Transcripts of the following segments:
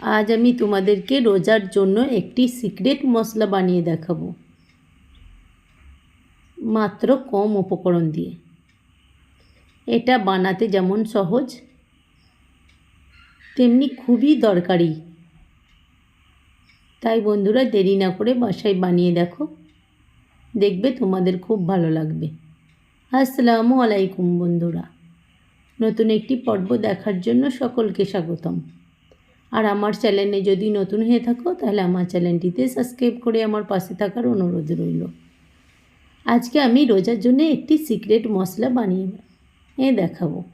আজ আমি তোমাদেরকে রোজার জন্য একটি সিক্রেট মশলা বানিয়ে দেখাবো। মাত্র কম উপকরণ দিয়ে। এটা বানাতে যেমন সহজ, তেমনি খুবই দরকারি। তাই বন্ধুরা, দেরি না করে বাসায় বানিয়ে দেখো। দেখবে তোমাদের খুব ভালো লাগবে। আসসালামু আলাইকুম বন্ধুরা। নতুন একটি পর্ব দেখার জন্য সকলকে স্বাগতম। আর আমার চ্যানেলে যদি নতুন হয়ে থাকো, তাহলে আমার চ্যানেলটিতে সাবস্ক্রাইব করে আমার পাশে থাকার অনুরোধ রইল। আজকে আমি রোজার জন্য একটি সিক্রেট মশলা বানিয়ে এ দেখাবো।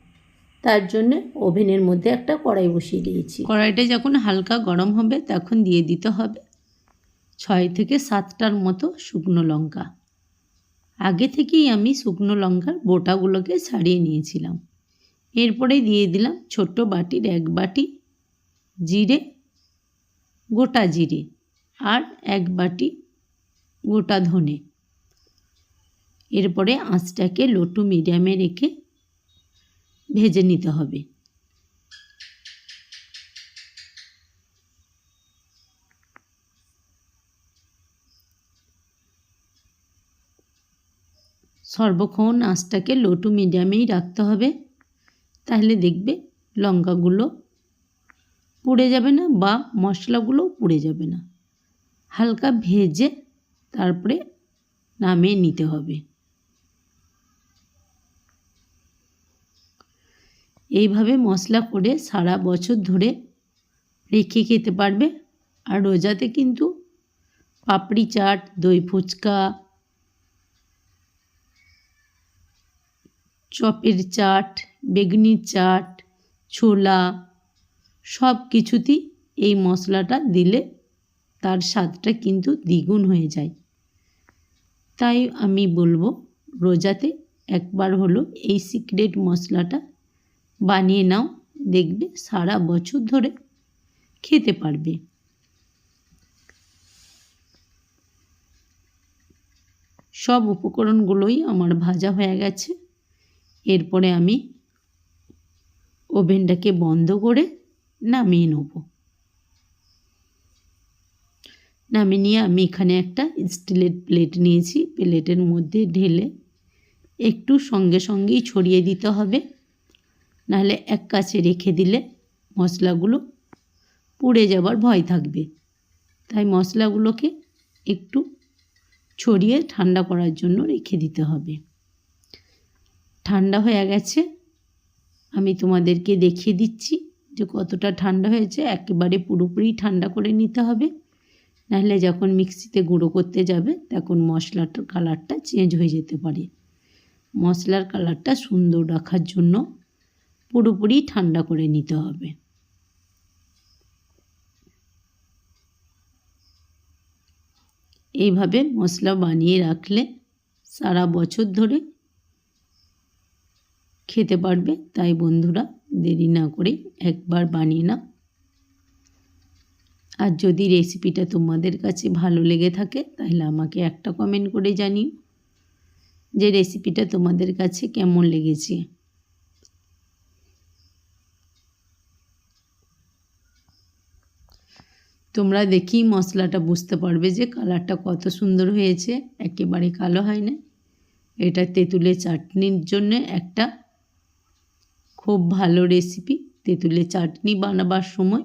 তার জন্য ওভেনের মধ্যে একটা কড়াই বসিয়ে দিয়েছি। কড়াইটা যখন হালকা গরম হবে, তখন দিয়ে দিতে হবে ছয় থেকে সাতটার মতো শুকনো লঙ্কা। আগে থেকেই আমি শুকনো লঙ্কার বোটাগুলোকে ছাড়িয়ে নিয়েছিলাম। এরপরে দিয়ে দিলাম ছোট্ট বাটির এক বাটি জিরে, গোটা জিরে আর এক বাটি গোটা ধনে। এরপরে আঁচটাকে লোটু মিডিয়ামে রেখে ভেজে নিতে হবে। সর্বক্ষণ আঁচটাকে লো মিডিয়ামেই রাখতে হবে। তাহলে দেখবে লঙ্কাগুলো পুড়ে যাবে না বা মশলাগুলোও পুড়ে যাবে না। হালকা ভেজে তারপরে নামিয়ে নিতে হবে। এইভাবে মশলা করে সারা বছর ধরে রেখে খেতে পারবে। আর রোজাতে কিন্তু পাপড়ি চাট, দই ফুচকা, চপের চাট, বেগুনির চাট, ছোলা সব কিছুতেই এই মশলাটা দিলে তার স্বাদটা কিন্তু দ্বিগুণ হয়ে যায়। তাই আমি বলব, রোজাতে একবার হলো এই সিক্রেট মশলাটা বানিয়ে নাও, দেখবে সারা বছর ধরে খেতে পারবে। সব উপকরণগুলোই আমার ভাজা হয়ে গেছে। এরপরে আমি ওভেনটাকে বন্ধ করে নামিয়ে নেব। নামিয়ে নিয়ে, আমি এখানে একটা স্টিলের প্লেট নিয়েছি। প্লেটের মধ্যে ঢেলে একটু সঙ্গে সঙ্গেই ছড়িয়ে দিতে হবে। নাহলে এক কাছে রেখে দিলে মশলাগুলো পুড়ে যাবার ভয় থাকবে। তাই মশলাগুলোকে একটু ছড়িয়ে ঠান্ডা করার জন্য রেখে দিতে হবে। ঠান্ডা হয়ে গেছে। আমি তোমাদেরকে দেখিয়ে দিচ্ছি। যে কতটা ঠান্ডা হয়েছে, একেবারে পুরোপুরি ঠান্ডা করে নিতে হবে। নাহলে যখন মিক্সিতে গুঁড়ো করতে যাবে, তখন মশলাটার কালারটা চেঞ্জ হয়ে যেতে পারে। মশলার কালারটা সুন্দর রাখার জন্য পুরোপুরি ঠান্ডা করে নিতে হবে। এইভাবে মশলা বানিয়ে রাখলে সারা বছর ধরে খেতে পারবে, তাই বন্ধুরা। দেরি না করে একবার বানিয়ে নাও। আর যদি রেসিপিটা তোমাদের কাছে ভালো লেগে থাকে, তাহলে আমাকে একটা কমেন্ট করে জানিও যে রেসিপিটা তোমাদের কাছে কেমন লেগেছে। তোমরা দেখি মশলাটা বুঝতে পারবে যে কালারটা কত সুন্দর হয়েছে। একেবারে কালো হয় না এটা তেঁতুলের চাটনির জন্য একটা খুব ভালো রেসিপি তেঁতুলের চাটনি বানাবার সময়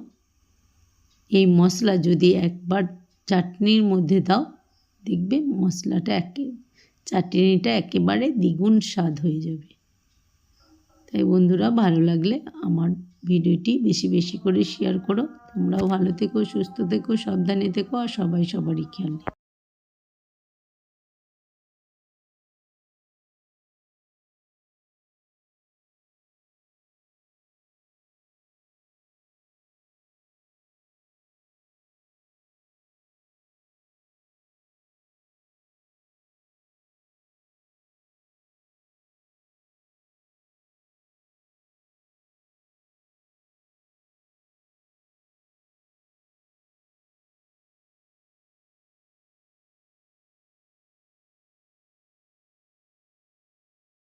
এই মশলা যদি একবার চাটনির মধ্যে দাও, দেখবে মশলাটা একে, চাটনিটা একেবারে দ্বিগুণ স্বাদ হয়ে যাবে। তাই বন্ধুরা, ভালো লাগলে আমার ভিডিওটি বেশি বেশি করে শেয়ার করো। তোমরাও ভালো থেকো, সুস্থ থেকো, সাবধানে থেকো, আর সবাই সবারই খেয়াল